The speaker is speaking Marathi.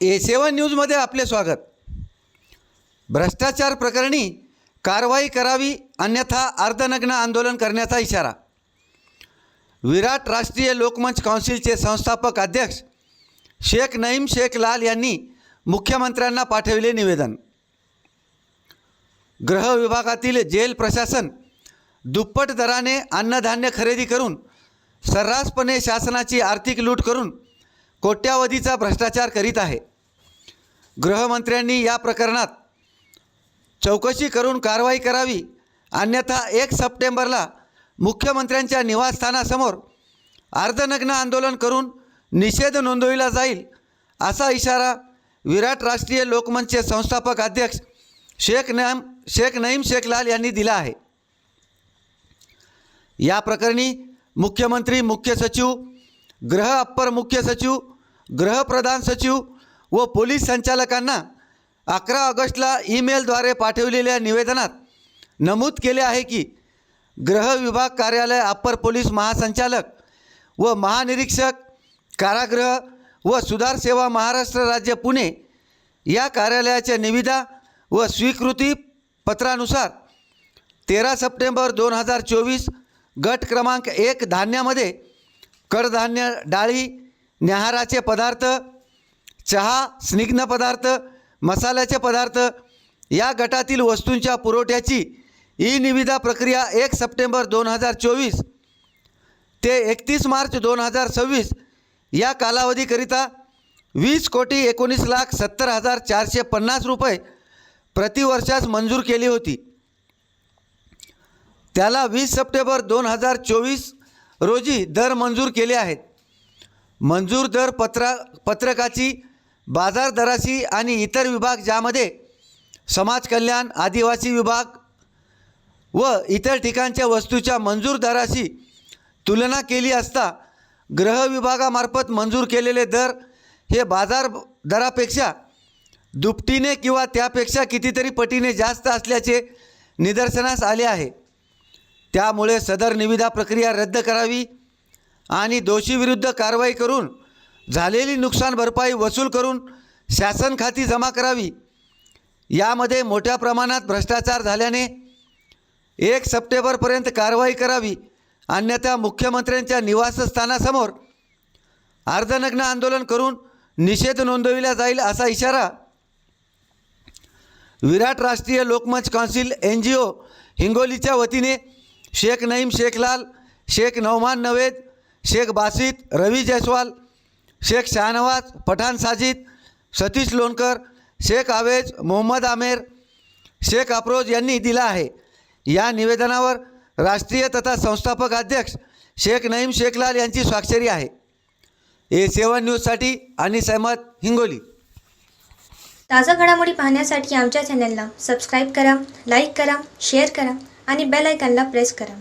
ए सेवन न्यूजमध्ये आपले स्वागत. भ्रष्टाचार प्रकरणी कारवाई करावी अन्यथा अर्धनग्न आंदोलन करण्याचा इशारा. विराट राष्ट्रीय लोकमंच काउन्सिलचे संस्थापक अध्यक्ष शेख नईम शेख लाल यांनी मुख्यमंत्र्यांना पाठविले निवेदन. गृह विभागातील जेल प्रशासन दुप्पट दराने अन्नधान्य खरेदी करून सर्रासपणे शासनाची आर्थिक लूट करून कोट्यावधीचा भ्रष्टाचार करीत आहे. गृहमंत्र्यांनी या प्रकरणात चौकशी करून कारवाई करावी. अन्यथा एक सप्टेंबरला मुख्यमंत्र्यांच्या निवासस्थानासमोर अर्धनग्न आंदोलन करून निषेध नोंदविला जाईल असा इशारा विराट राष्ट्रीय लोकमंचचे संस्थापक अध्यक्ष शेख नैम शेख नईम शेख लाल यांनी दिला आहे. या प्रकरणी मुख्यमंत्री मुख्य सचिव गृह अप्पर मुख्य सचिव गृहप्रधान सचिव व पोलीस संचालकांना अकरा ऑगस्टला ईमेलद्वारे पाठवलेल्या निवेदनात नमूद केले आहे की ग्रह विभाग कार्यालय अप्पर पोलीस महासंचालक व महानिरीक्षक कारागृह व सुधार सेवा महाराष्ट्र राज्य पुणे या कार्यालयाच्या निविदा व स्वीकृती पत्रानुसार तेरा सप्टेंबर दोन हजार चोवीस गट क्रमांक एक धान्यामध्ये कडधान्य डाळी न्याहाराचे पदार्थ चहा स्निग्ध पदार्थ मसाल्याचे पदार्थ या गटातील वस्तूंच्या पुरवठ्याची ई निविदा प्रक्रिया एक सप्टेंबर दोन हजार चोवीस ते एकतीस मार्च दोन हजार सव्वीस या कालावधीकरिता वीस कोटी एकोणीस लाख सत्तर हजार चारशे पन्नास रुपये प्रतिवर्षास मंजूर केली होती. त्याला वीस सप्टेंबर दोन हजार चोवीस रोजी दर मंजूर केले आहेत. मंजूर दर पत्रा पत्रकाची बाजार दराशी आणि इतर विभाग ज्यामध्ये समाज कल्याण आदिवासी विभाग व इतर ठिकाणच्या वस्तूच्या मंजूर दराशी तुलना केली असता ग्रह विभागामार्फत मंजूर केलेले दर हे बाजार दरापेक्षा दुपटीने किंवा त्यापेक्षा कितीतरी पटीने जास्त असल्याचे निदर्शनास आले आहे. त्यामुळे सदर निविदा प्रक्रिया रद्द करावी आणि दोषीविरुद्ध कारवाई करून झालेली नुकसान भरपाई वसूल करून शासन खाती जमा करावी. यामध्ये मोठ्या प्रमाणात भ्रष्टाचार झाल्याने एक सप्टेंबरपर्यंत कारवाई करावी अन्यथा मुख्यमंत्र्यांच्या निवासस्थानासमोर अर्धनग्न आंदोलन करून निषेध नोंदविला जाईल असा इशारा विराट राष्ट्रीय लोकमंच काउन्सिल एन जी ओ हिंगोलीच्या वतीने शेख नईम शेखलाल शेख नौमान नवेद शेख बासित रवी जयस्वाल शेख शहानवाज पठाण साजिद सतीश लोणकर शेख आवेज मोहम्मद आमेर शेख अप्रोज यांनी दिला आहे. या निवेदनावर राष्ट्रीय तथा संस्थापक अध्यक्ष शेख नईम शेखलाल यांची स्वाक्षरी आहे. ए सेवन न्यूजसाठी आणि सहमत हिंगोली. ताज्या घडामोडी पाहण्यासाठी आमच्या चॅनलला सबस्क्राईब करा लाईक करा शेअर करा आणि बेल आयकॉनला प्रेस करा.